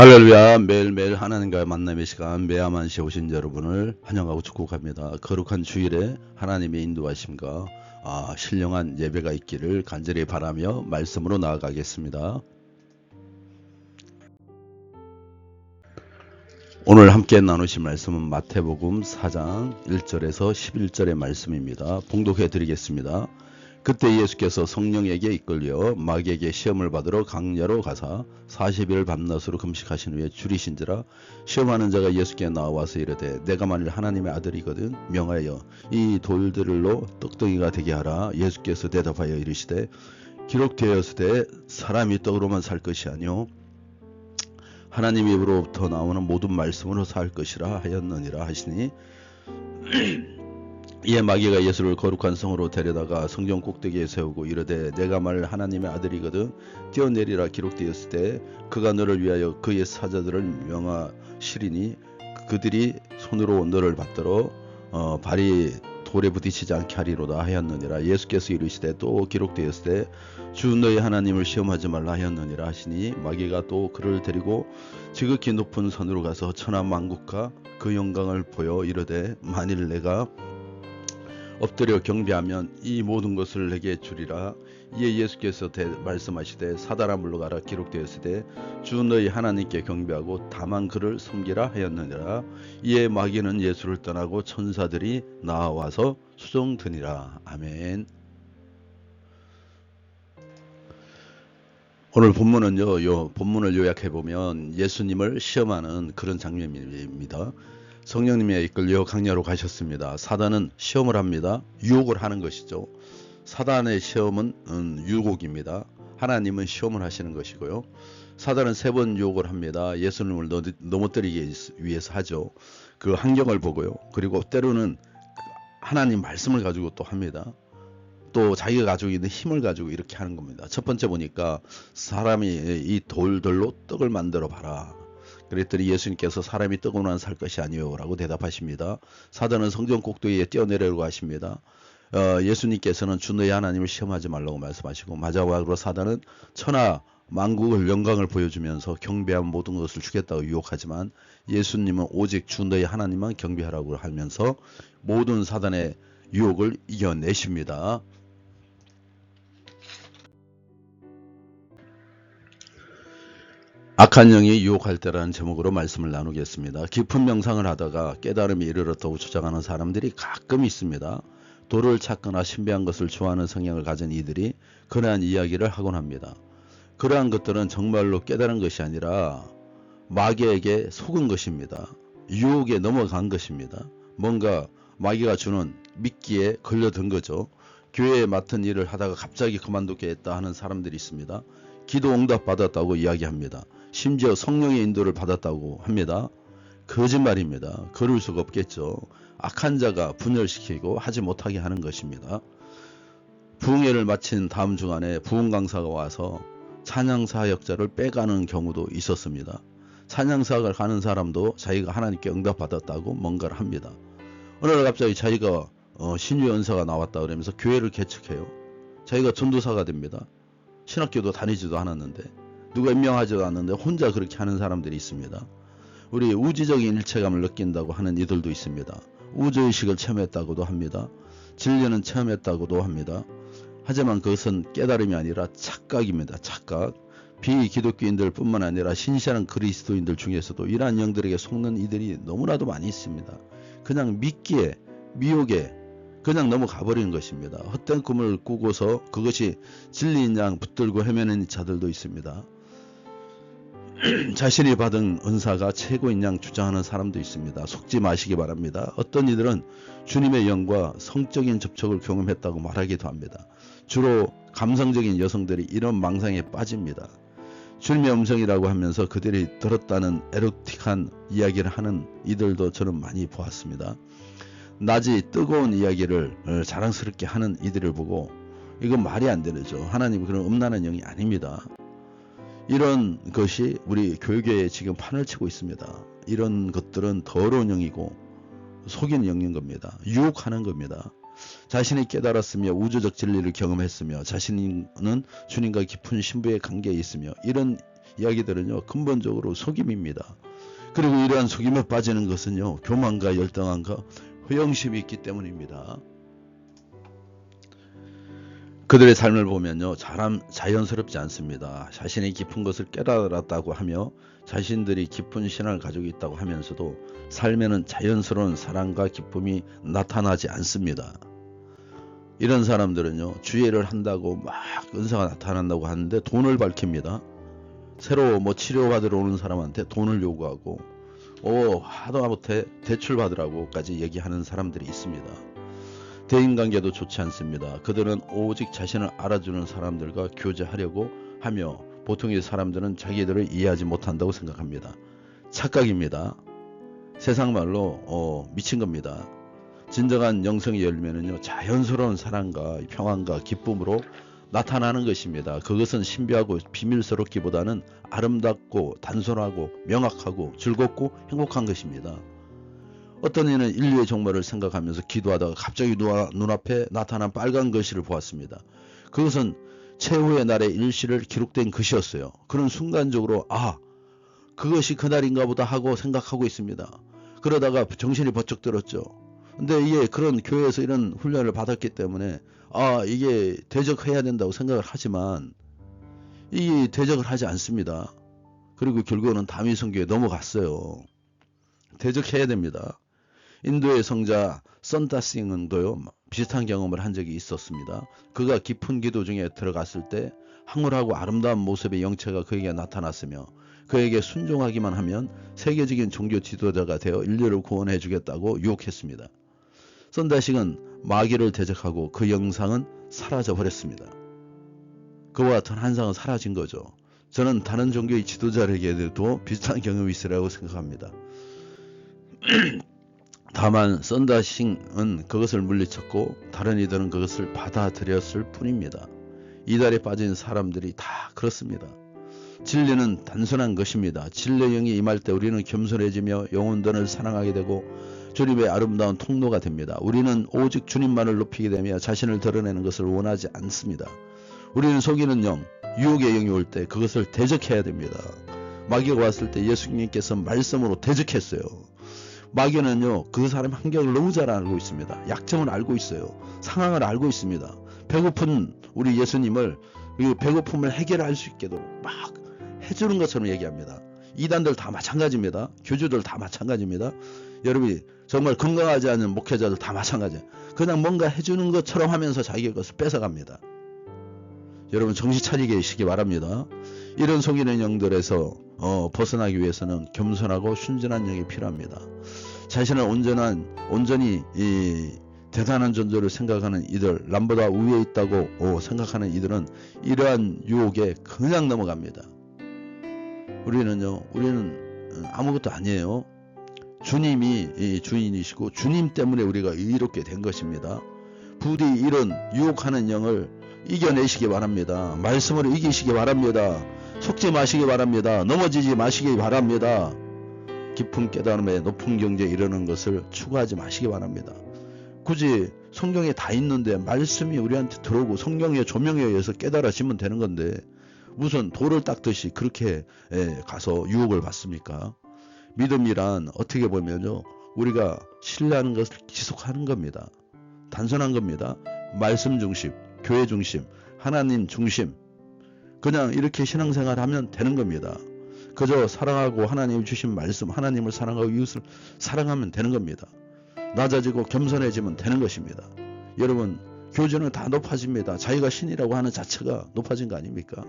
할렐루야 매일매일 하나님과의 만남의 시간 매야만시에 오신 여러분을 환영하고 축복합니다. 거룩한 주일에 하나님의 인도하심과 아, 신령한 예배가 있기를 간절히 바라며 말씀으로 나아가겠습니다. 오늘 함께 나누실 말씀은 마태복음 4장 1절에서 11절의 말씀입니다. 봉독해 드리겠습니다. 그때 예수께서 성령에게 이끌려 마귀에게 시험을 받으러 강야로 가사 40일 밤낮으로 금식하신 후에 줄이신지라 시험하는 자가 예수께 나와서 이르되 내가 만일 하나님의 아들이거든 명하여 이 돌들로 떡덩이가 되게 하라. 예수께서 대답하여 이르시되 기록되었으되 사람이 떡으로만 살 것이 아니요 하나님 입으로부터 나오는 모든 말씀으로 살 것이라 하였느니라 하시니 이에 마귀가 예수를 거룩한 성으로 데려다가 성전 꼭대기에 세우고 이르되 내가 말 하나님의 아들이거든 뛰어내리라 기록되었을 때 그가 너를 위하여 그의 사자들을 명하시리니 그들이 손으로 너를 받들어 어, 발이 돌에 부딪히지 않게 하리로다 하였느니라. 예수께서 이르시되 또 기록되었을 때 주 너희 하나님을 시험하지 말라 하였느니라 하시니 마귀가 또 그를 데리고 지극히 높은 산으로 가서 천하 만국과 그 영광을 보여 이르되 만일 내가 엎드려 경배하면 이 모든 것을 내게 주리라. 이에 예수께서 대, 말씀하시되 사다라 물러가라 기록되었으되 주 너희 하나님께 경배하고 다만 그를 섬기라 하였느니라. 이에 마귀는 예수를 떠나고 천사들이 나와서 수종드니라. 아멘. 오늘 본문은요, 요 본문을 요약해 보면 예수님을 시험하는 그런 장면입니다. 성령님에 이끌려 강야로 가셨습니다. 사단은 시험을 합니다. 유혹을 하는 것이죠. 사단의 시험은 음, 유혹입니다. 하나님은 시험을 하시는 것이고요. 사단은 세 번 유혹을 합니다. 예수님을 넘어뜨리기 위해서 하죠. 그 환경을 보고요. 그리고 때로는 하나님 말씀을 가지고 또 합니다. 또 자기가 가지고 있는 힘을 가지고 이렇게 하는 겁니다. 첫 번째 보니까 사람이 이 돌들로 떡을 만들어 봐라. 그랬더니 예수님께서 사람이 떡으로만 살 것이 아니요라고 대답하십니다. 사단은 성전 꼭대기에 뛰어내려고 하십니다. 어, 예수님께서는 주 너의 하나님을 시험하지 말라고 말씀하시고 마자와로 사단은 천하 만국을 영광을 보여주면서 경배한 모든 것을 주겠다고 유혹하지만 예수님은 오직 주 너의 하나님만 경배하라고 하면서 모든 사단의 유혹을 이겨내십니다. 악한 영이 유혹할 때라는 제목으로 말씀을 나누겠습니다. 깊은 명상을 하다가 깨달음이 이르렀다고 주장하는 사람들이 가끔 있습니다. 도를 찾거나 신비한 것을 좋아하는 성향을 가진 이들이 그러한 이야기를 하곤 합니다. 그러한 것들은 정말로 깨달은 것이 아니라 마귀에게 속은 것입니다. 유혹에 넘어간 것입니다. 뭔가 마귀가 주는 미끼에 걸려든 거죠. 교회에 맡은 일을 하다가 갑자기 그만두게 했다 하는 사람들이 있습니다. 기도 응답 받았다고 이야기합니다. 심지어 성령의 인도를 받았다고 합니다. 거짓말입니다. 그럴 수가 없겠죠. 악한 자가 분열시키고 하지 못하게 하는 것입니다. 부흥회를 마친 다음 주간에 부흥 강사가 와서 찬양 사역자를 빼가는 경우도 있었습니다. 찬양 사역을 하는 사람도 자기가 하나님께 응답받았다고 뭔가를 합니다. 어느 날 갑자기 자기가 어, 신유 연사가 나왔다 그러면서 교회를 개척해요. 자기가 전도사가 됩니다. 신학교도 다니지도 않았는데 누가 임명하지도 않는데 혼자 그렇게 하는 사람들이 있습니다. 우리 우주적인 일체감을 느낀다고 하는 이들도 있습니다. 우주의식을 체험했다고도 합니다. 진리는 체험했다고도 합니다. 하지만 그것은 깨달음이 아니라 착각입니다. 착각. 비기독교인들 뿐만 아니라 신실한 그리스도인들 중에서도 이러한 영들에게 속는 이들이 너무나도 많이 있습니다. 그냥 믿기에 미혹에 그냥 넘어가 버리는 것입니다. 헛된 꿈을 꾸고서 그것이 진리인 양 붙들고 헤매는 자들도 있습니다. 자신이 받은 은사가 최고인 양 주장하는 사람도 있습니다. 속지 마시기 바랍니다. 어떤 이들은 주님의 영과 성적인 접촉을 경험했다고 말하기도 합니다. 주로 감성적인 여성들이 이런 망상에 빠집니다. 주님의 음성이라고 하면서 그들이 들었다는 에로틱한 이야기를 하는 이들도 저는 많이 보았습니다. 낮이 뜨거운 이야기를 어, 자랑스럽게 하는 이들을 보고 이건 말이 안 되죠. 하나님 그런 음란한 영이 아닙니다. 이런 것이 우리 교회에 지금 판을 치고 있습니다. 이런 것들은 더러운 영이고 속인 영인 겁니다. 유혹하는 겁니다. 자신이 깨달았으며 우주적 진리를 경험했으며 자신은 주님과 깊은 신부의 관계에 있으며 이런 이야기들은요 근본적으로 속임입니다. 그리고 이러한 속임에 빠지는 것은요 교만과 열등함과 허영심이 있기 때문입니다. 그들의 삶을 보면요 자람, 자연스럽지 않습니다. 자신이 깊은 것을 깨달았다고 하며 자신들이 깊은 신앙을 가지고 있다고 하면서도 삶에는 자연스러운 사랑과 기쁨이 나타나지 않습니다. 이런 사람들은요 주의를 한다고 막 은사가 나타난다고 하는데 돈을 밝힙니다. 새로 뭐 치료받으러 오는 사람한테 돈을 요구하고 오 하다못해 대출 받으라고까지 얘기하는 사람들이 있습니다. 대인관계도 좋지 않습니다. 그들은 오직 자신을 알아주는 사람들과 교제하려고 하며 보통의 사람들은 자기들을 이해하지 못한다고 생각합니다. 착각입니다. 세상 말로 어, 미친 겁니다. 진정한 영성이 열면은요 자연스러운 사랑과 평안과 기쁨으로 나타나는 것입니다. 그것은 신비하고 비밀스럽기보다는 아름답고 단순하고 명확하고 즐겁고 행복한 것입니다. 어떤 이는 인류의 종말을 생각하면서 기도하다가 갑자기 눈앞에 나타난 빨간 글씨를 보았습니다. 그것은 최후의 날의 일시를 기록된 글씨였어요. 그런 순간적으로 아 그것이 그날인가 보다 하고 생각하고 있습니다. 그러다가 정신이 번쩍 들었죠. 근데 이게 그런 교회에서 이런 훈련을 받았기 때문에 아 이게 대적해야 된다고 생각을 하지만 이게 대적을 하지 않습니다. 그리고 결국은 다미 성교에 넘어갔어요. 대적해야 됩니다. 인도의 성자 썬다싱은도요 비슷한 경험을 한 적이 있었습니다. 그가 깊은 기도 중에 들어갔을 때 황홀하고 아름다운 모습의 영체가 그에게 나타났으며 그에게 순종하기만 하면 세계적인 종교 지도자가 되어 인류를 구원해 주겠다고 유혹했습니다. 썬다싱은 마귀를 대적하고 그 영상은 사라져 버렸습니다. 그와 같은 환상은 사라진 거죠. 저는 다른 종교의 지도자에게도 비슷한 경험이 있으라고 생각합니다. 다만 썬다싱은 그것을 물리쳤고 다른 이들은 그것을 받아들였을 뿐입니다. 이달에 빠진 사람들이 다 그렇습니다. 진리는 단순한 것입니다. 진리의 영이 임할 때 우리는 겸손해지며 영혼들을 사랑하게 되고 주님의 아름다운 통로가 됩니다. 우리는 오직 주님만을 높이게 되며 자신을 드러내는 것을 원하지 않습니다. 우리는 속이는 영, 유혹의 영이 올 때 그것을 대적해야 됩니다. 마귀가 왔을 때 예수님께서 말씀으로 대적했어요. 마귀는요 그 사람의 환경을 너무 잘 알고 있습니다. 약점을 알고 있어요. 상황을 알고 있습니다. 배고픈 우리 예수님을 이 배고픔을 해결할 수 있게도 막 해주는 것처럼 얘기합니다. 이단들 다 마찬가지입니다. 교주들 다 마찬가지입니다. 여러분이 정말 건강하지 않은 목회자들 다 마찬가지예요. 그냥 뭔가 해주는 것처럼 하면서 자기의 것을 뺏어갑니다. 여러분 정신 차리게 하시기 바랍니다. 이런 속이는 영들에서 어, 벗어나기 위해서는 겸손하고 순전한 영이 필요합니다. 자신을 온전한 온전히 이 대단한 존재를 생각하는 이들, 남보다 위에 있다고 어, 생각하는 이들은 이러한 유혹에 그냥 넘어갑니다. 우리는요, 우리는 아무것도 아니에요. 주님이 주인이시고 주님 때문에 우리가 이렇게 된 것입니다. 부디 이런 유혹하는 영을 이겨내시기 바랍니다. 말씀으로 이기시기 바랍니다. 속지 마시기 바랍니다. 넘어지지 마시기 바랍니다. 깊은 깨달음에 높은 경지에 이르는 것을 추구하지 마시기 바랍니다. 굳이 성경에 다 있는데 말씀이 우리한테 들어오고 성경의 조명에 의해서 깨달아지면 되는 건데 무슨 돌을 닦듯이 그렇게 가서 유혹을 받습니까? 믿음이란 어떻게 보면요 우리가 신뢰하는 것을 지속하는 겁니다. 단순한 겁니다. 말씀 중심, 교회 중심, 하나님 중심. 그냥 이렇게 신앙생활 하면 되는 겁니다. 그저 사랑하고 하나님 주신 말씀, 하나님을 사랑하고 이웃을 사랑하면 되는 겁니다. 낮아지고 겸손해지면 되는 것입니다. 여러분, 교주는 다 높아집니다. 자기가 신이라고 하는 자체가 높아진 거 아닙니까?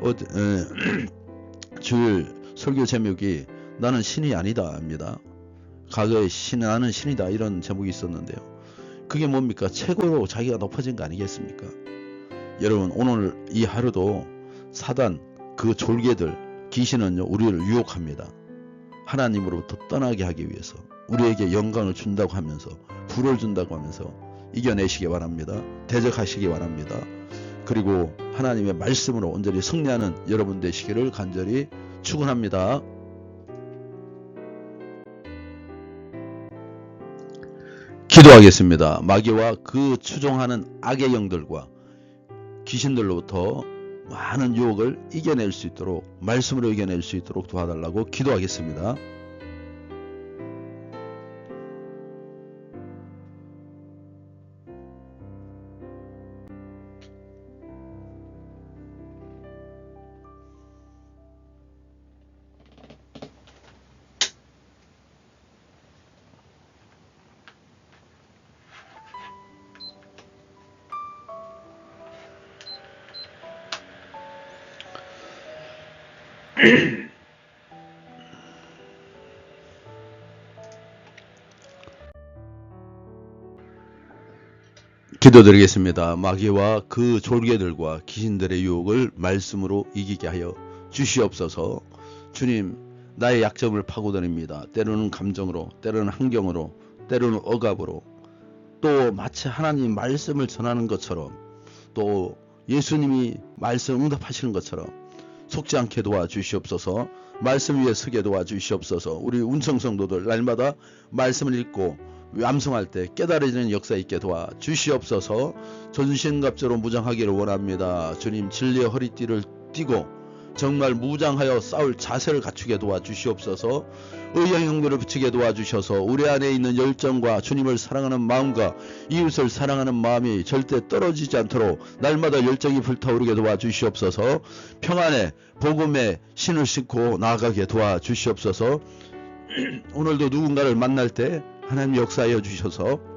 어, 에, 주일 설교 제목이 나는 신이 아니다 입니다. 과거에 신 나는 신이다 이런 제목이 있었는데요. 그게 뭡니까? 최고로 자기가 높아진 거 아니겠습니까? 여러분 오늘 이 하루도 사단 그 졸개들 귀신은요 우리를 유혹합니다. 하나님으로부터 떠나게 하기 위해서 우리에게 영광을 준다고 하면서 불을 준다고 하면서 이겨내시기 바랍니다. 대적하시기 바랍니다. 그리고 하나님의 말씀으로 온전히 승리하는 여러분 되시기를 간절히 축원합니다. 기도하겠습니다. 마귀와 그 추종하는 악의 영들과 귀신들로부터 많은 유혹을 이겨낼 수 있도록 말씀으로 이겨낼 수 있도록 도와달라고 기도하겠습니다. 기도드리겠습니다. 마귀와 그 졸개들과 귀신들의 유혹을 말씀으로 이기게 하여 주시옵소서. 주님, 나의 약점을 파고드립니다. 때로는 감정으로, 때로는 환경으로, 때로는 억압으로, 또 마치 하나님 말씀을 전하는 것처럼, 또 예수님이 말씀 응답하시는 것처럼 속지 않게 도와주시옵소서. 말씀 위에 서게 도와주시옵소서. 우리 운성성도들 날마다 말씀을 읽고 암송할 때 깨달아지는 역사 있게 도와 주시옵소서 전신갑주로 무장하기를 원합니다. 주님 진리의 허리띠를 띠고 정말 무장하여 싸울 자세를 갖추게 도와 주시옵소서. 의의 형들을 붙이게 도와주셔서 우리 안에 있는 열정과 주님을 사랑하는 마음과 이웃을 사랑하는 마음이 절대 떨어지지 않도록 날마다 열정이 불타오르게 도와주시옵소서. 평안에 복음에 신을 싣고 나아가게 도와주시옵소서. 오늘도 누군가를 만날 때 하나님 역사하여 주셔서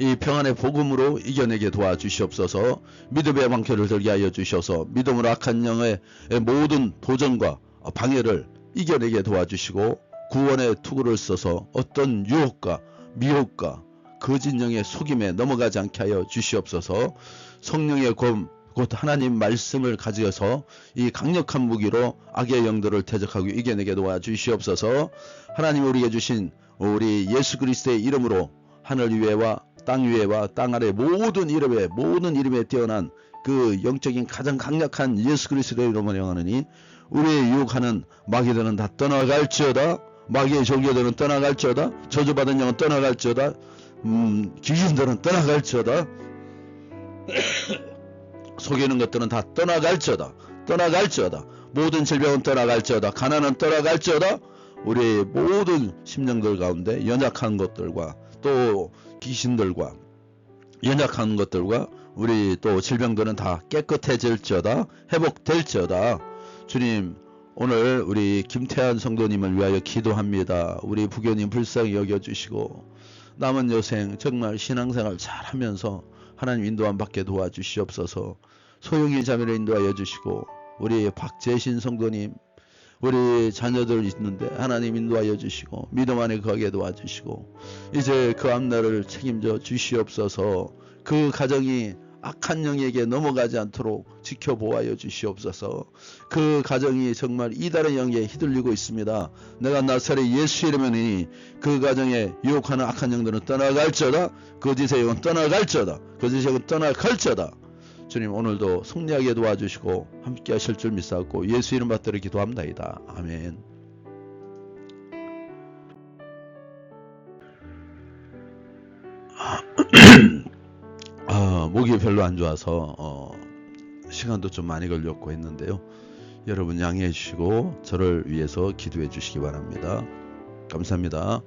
이 평안의 복음으로 이겨내게 도와주시옵소서. 믿음의 방패를 들게 하여 주셔서 믿음으로 악한 영의 모든 도전과 방해를 이겨내게 도와주시고 구원의 투구를 써서 어떤 유혹과 미혹과 거짓 영의 속임에 넘어가지 않게 하여 주시옵소서. 성령의 검, 곧 하나님 말씀을 가지어서 이 강력한 무기로 악의 영들을 대적하고 이겨내게 도와주시옵소서. 하나님 우리에게 주신 우리 예수 그리스도의 이름으로 하늘 위에와 땅 위에와 땅 아래 모든 이름에 모든 이름에 뛰어난 그 영적인 가장 강력한 예수 그리스도의 이름으로 명하느니 우리의 유혹하는 마귀들은 다 떠나갈지어다 마귀의 종교들은 떠나갈지어다 저주받은 영은 떠나갈지어다 음, 귀신들은 떠나갈지어다 속이는 것들은 다 떠나갈지어다 떠나갈지어다 모든 질병은 떠나갈지어다 가난은 떠나갈지어다 우리의 모든 심령들 가운데 연약한 것들과 또 귀신들과 연약한 것들과 우리 또 질병들은 다 깨끗해질지어다 회복될지어다 주님 오늘 우리 김태한 성도님을 위하여 기도합니다. 우리 부교님 불쌍히 여겨주시고 남은 여생 정말 신앙생활 잘하면서 하나님 인도함 받게 도와주시옵소서 소용이 자매를 인도하여 주시고 우리 박재신 성도님 우리 자녀들 있는데 하나님 인도하여 주시고 믿음 안에 거하게 도와주시고 이제 그 앞날을 책임져 주시옵소서. 그 가정이 악한 영에게 넘어가지 않도록 지켜보아여 주시옵소서. 그 가정이 정말 이달의 영에 휘둘리고 있습니다. 내가 나사렛 예수 이름이니 그 가정에 유혹하는 악한 영들은 떠나갈지어다. 거짓의 영은 떠나갈지어다. 거짓의 영은 떠나갈지어다 주님 오늘도 승리하게 도와주시고 함께 하실 줄 믿사옵고 예수 이름 받들어 기도합나이다. 아멘. 아, 목이 별로 안 좋아서 어, 시간도 좀 많이 걸렸고 했는데요. 여러분 양해해 주시고 저를 위해서 기도해 주시기 바랍니다. 감사합니다.